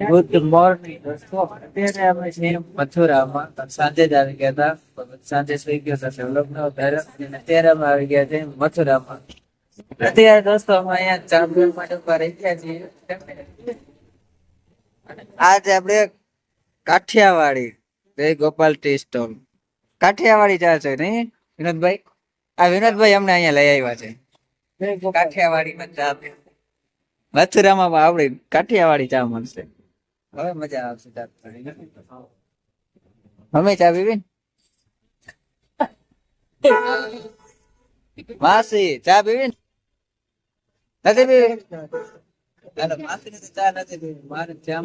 Good morning દોસ્તો. અત્યારે અમે છીએ મથુરામાં. સાંજે જ આવી ગયા હતા. સાંજે સુઈ ગયો હતો ડેવલપ નો ત્યારે અત્યારે અમે આવી ગયા છે મથુરામાં. અત્યારે દોસ્તો અમે અહીંયા ચા માટે ઊભા રહી ગયા છીએ. આજે આપણે કાઠિયાવાડી. જય ગોપાલ ટી સ્ટોલ. કાઠિયાવાડી ચા છે નહીં? વિનોદભાઈ? આ વિનોદભાઈ અમને અહીંયા લઈ આવ્યા છે. કાઠિયાવાડીમાં ચા. મથુરામાં આવડી કાઠિયાવાડી ચા મળશે. હવે મજા આવશે અમે ચા પીવી? માસી ચા પીવી? નથી પીવી? ચા ચા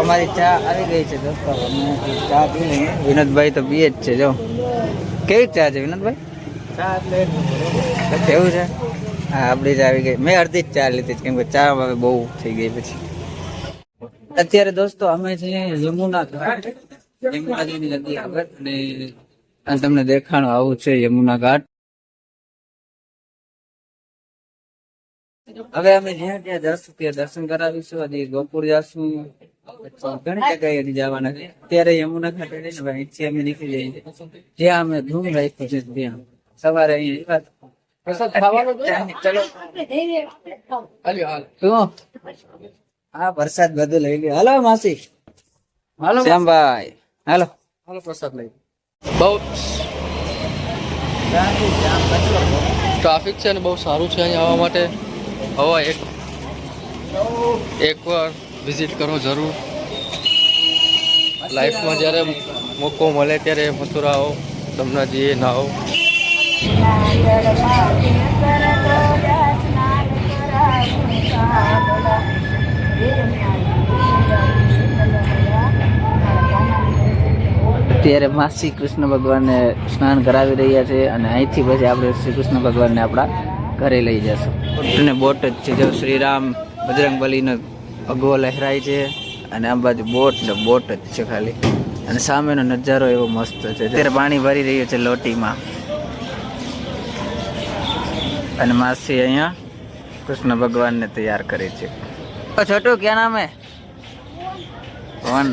અમારી ચા આવી ગઈ છે દોસ્તો. ચા પી લઈએ વિનોદભાઈ તો પીએ જ છે જો. કેવી ચા છે વિનોદભાઈ? કેવું છે? હા, આપણી જ આવી ગઈ. મેં અડધી જ ચા લીધી કેમ કે ચા હવે બહુ થઈ ગઈ પછી. અત્યારે દોસ્તો, અમે છે યમુના ઘાટ. યમુનાજીની નદી આગળ. અને તમને દેખાણું આવું છે યમુના ઘાટ. હવે અમે જ્યાં ત્યાં દર્શન ત્યાં દર્શન કરાવીશું, હજી ગોકુળ જશું. ઘણી જગ્યાએ હજી જવાના છે. ત્યારે યમુના ઘાટ રહીને અહીંથી અમે નીકળી જઈએ. જ્યાં અમે ધૂમ રાખ્યું છે, ત્યાં. સવારે અહીંયા ચલો. શું? હા વરસાદ બધું લઈ લે હાલો માસી. હાલો શ્યામભાઈ. હાલો. હાલો પ્રસાદ લઈ બહુ ટ્રાફિક છે ને બહુ સારું છે અહીંયા આવવા માટે. હવા એક એકવાર વિઝિટ કરો જરૂર. લાઈફમાં જ્યારે મોકો મળે ત્યારે મથુરા આવો દમનાજીએ ના આવો ત્યારે માં શ્રી કૃષ્ણ ભગવાનને સ્નાન કરાવી રહ્યા છે અને અહીંથી પછી આપણે શ્રી કૃષ્ણ ભગવાનને આપણા ઘરે લઈ જશું. અને બોટ જ છે. જો શ્રીરામ બજરંગ બલીનો ભગવો લહેરાય છે અને આ બાજુ બોટ ને બોટ જ છે ખાલી. અને સામેનો નજારો એવો મસ્ત છે. ત્યારે પાણી ભરી રહ્યું છે લોટીમાં. અને માસી અહીંયા કૃષ્ણ ભગવાનને તૈયાર કરે છે. છોટું ક્યાં નામે વન.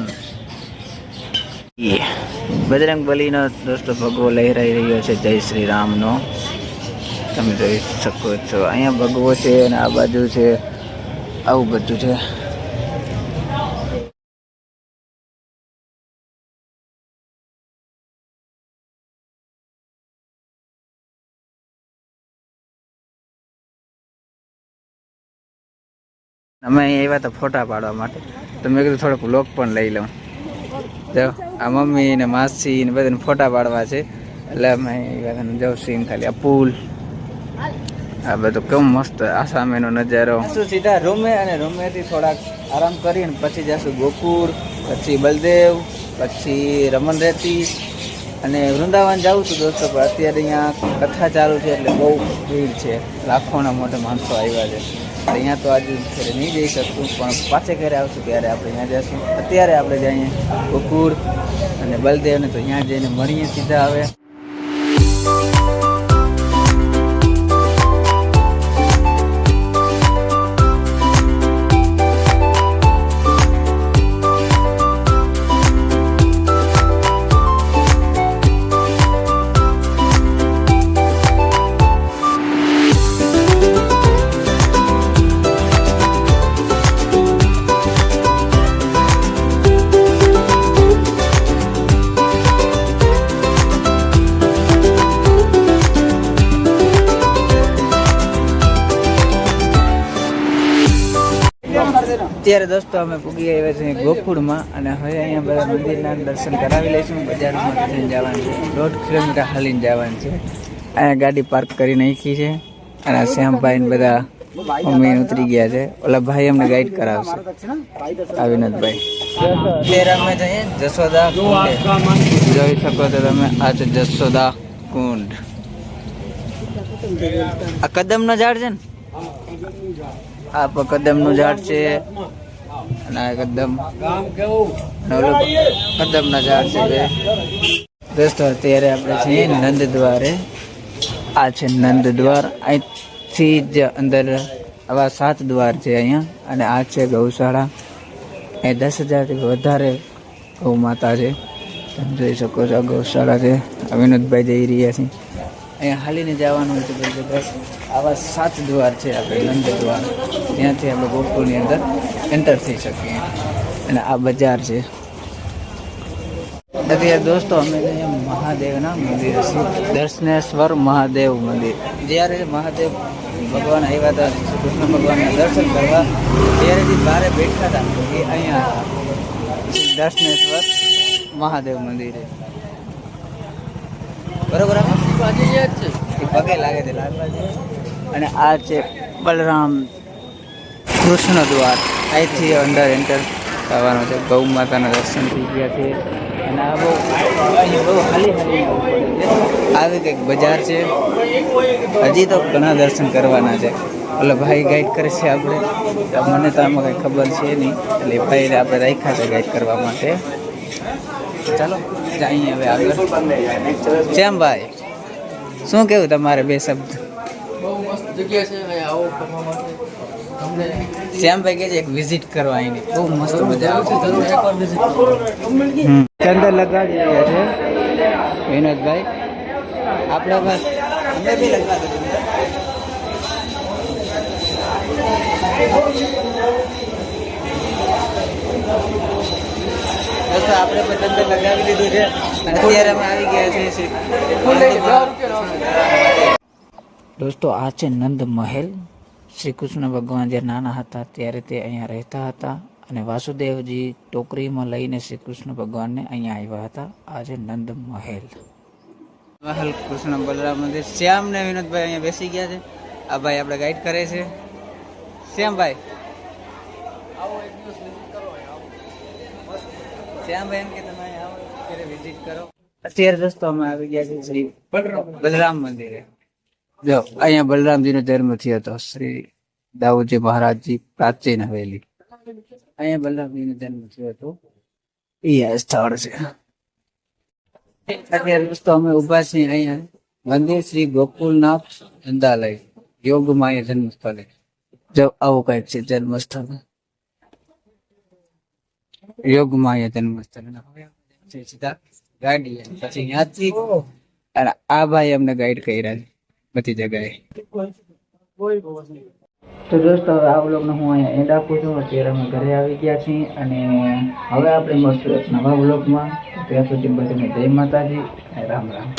બજરંગ બલીનો દોસ્તો ભગવો લહેરાઈ રહ્યો છે જય શ્રી રામનો. તમે જોઈ શકો છો અહીંયા ભગવો છે અને આ બાજુ છે આવું બધું છે. અમે અહીંયા આવ્યા હતા ફોટા પાડવા માટે. તો મેં કીધું થોડોક લોક પણ લઈ લઉં. જો, આ મમ્મી ને માસી ને બધાને ફોટા પાડવા છે. એટલે અમે અહીંયા જવું સીન ખાલી. આ પુલ આ બધું કેવું મસ્ત આ સામેનો નજારો. શું સીધા રૂમે અને રૂમેથી થોડાક આરામ કરીને પછી જશું ગોકુળ, પછી બલદેવ, પછી રમણ રેતી અને વૃંદાવન જાઉં છું દોસ્તો, પણ અત્યારે અહીંયા કથા ચાલુ છે એટલે બહુ ભીડ છે. લાખોના મોટા માણસો આવ્યા છે. અહીંયા તો આજે ઘરે નહીં જઈ શકતું, પણ પાછે ઘરે આવશું ત્યારે આપણે અહીંયા જઈશું. અત્યારે આપણે જઈએ ગોકુળ અને બલદેવને તો અહીંયા જઈને મળીએ સીધા હવે. અત્યારે દોસ્તો અમે પૂગી આવ્યા છીએ ગોકુળમાં અને હવે અહીંયા બધા મંદિરના દર્શન કરાવી લઈશું. બજારમાં જઈને જવાનું છે. દોઢ કિલોમીટર હાલીને જવાનું છે. અહીંયા ગાડી પાર્ક કરી નાખી છે. અને શ્યામભાઈને શ્યામભાઈ બધા મમ્મી ઉતરી ગયા છે. ઓલા ભાઈ અમને ગાઈડ કરાવશે. આ અત્યારે અમે જઈએ જશોદા કુંડ. જોઈ શકો છો તમે, આ છે જસોદા કુંડ. આ કદમનો ઝાડ છે ને? આ કદમનું ઝાડ છે. અને આ કદમ કદમના ઝાડ છે બે. દોસ્તો, અત્યારે આપણે છીએ નંદ દ્વારે. આ છે નંદ દ્વાર. અહીંથી જ અંદર આવા સાત દ્વાર છે અહીંયા. અને આ છે ગૌશાળા. એ દસ હજારથી વધારે ગૌ માતા છે. તમે જોઈ શકો છો આ ગૌશાળા છે. વિનોદભાઈ જઈ રહ્યા છે. અહીંયા હાલીને જવાનું હોય છે બધી બસ આવા સાત દ્વાર છે આપણે, નંદ દ્વાર. ત્યાંથી આપણે ગોકુળની અંદર એન્ટર થઈ શકીએ. અને આ બજાર છે. અત્યારે દોસ્તો અમે અહીંયા મહાદેવના મંદિર છે. દર્શનેશ્વર મહાદેવ મંદિર. જ્યારે મહાદેવ ભગવાન આવ્યા હતા, કૃષ્ણ ભગવાનના દર્શન કરવા જે બારે બેઠા હતા, એ અહીંયા દર્શનેશ્વર મહાદેવ મંદિરે બરોબર પગે લાગે છે અને આ છે બલરામ કૃષ્ણ દ્વાર. અહીંથી અંદર એન્ટર થવાનું છે. ગૌ માતાના દર્શન થઈ ગયા છે. અને આ બહુ બહુ હાલી હાલી આવી કંઈક બજાર છે. હજી તો ઘણા દર્શન કરવાના છે. એટલે ભાઈ ગાઈડ કરે છે આપણે. મને તો આમાં કંઈ ખબર છે નહીં. એટલે ભાઈને આપણે રાખ્યા છે ગાઈડ કરવા માટે. ચાલો જઈએ હવે આગળ. શ્યામ ભાઈ શું કેવું તમારે બે શબ્દ? બહુ મસ્ત જગ્યા છે અહીંયા આવો ફરવા માટે. તમને શ્યામભાઈ કે છે એક વિઝિટ કરવા આવીને બહુ મસ્ત મજા આવશે. ચંદર લગાડી રહ્યા છે. વિનોદભાઈ આપણે બસ અમે બી લગાડી દોસ્તો આપણે પણ ચંદર લગાવી લીધું છે. અત્યારે આવી ગયા છીએ દોસ્તો, આ છે નંદ મહેલ. શ્રી કૃષ્ણ ભગવાન જ્યારે નાના હતા ત્યારે તે અહીંયા રહેતા હતા અને વાસુદેવજી ટોકરીમાં લઈને શ્રી કૃષ્ણ ભગવાનને અહીંયા આવ્યા હતા. આ છે નંદ મહેલ. મહેલ કૃષ્ણ બલરામ મંદિર. શ્યામ ને વિનોદભાઈ અહીંયા બેસી ગયા છે. આ ભાઈ આપણે ગાઈડ કરે છે. શ્યામભાઈ શ્યામભાઈ એમ કે તમે અહીંયા આવો ત્યારે વિઝિટ કરો. અત્યારે દોસ્તો અમે આવી ગયા છે શ્રી બલરામ મંદિરે. જો, અહીંયા બલરામજીનો જન્મ થયો હતો. શ્રી દાઉદજી મહારાજજી પ્રાચીન હવેલી. અહીંયા બલરામજીનો જન્મ થયો હતો. એ સ્થળ છે. અત્યારે દોસ્તો અમે ઊભા છીએ અહીંયા. મંદિર શ્રી ગોકુલનાથ ધંધાલય યોગમાય જન્મ સ્થળે જો, આવું કંઈક છે જન્મસ્થળ. યોગમાય જન્મ સ્થળ અને આ ભાઈ અમને ગાઈડ કર્યા છે બધી જગ્યાએ. તો દોસ્તો આ બ્લોગનો હું અહીંયા એન્ડ આપું છું. અત્યારે અમે ઘરે આવી ગયા છીએ અને હવે આપણે મળશું એક નવા બ્લોગમાં ત્યાં સુધી બધાને જય માતાજી અને રામ રામ.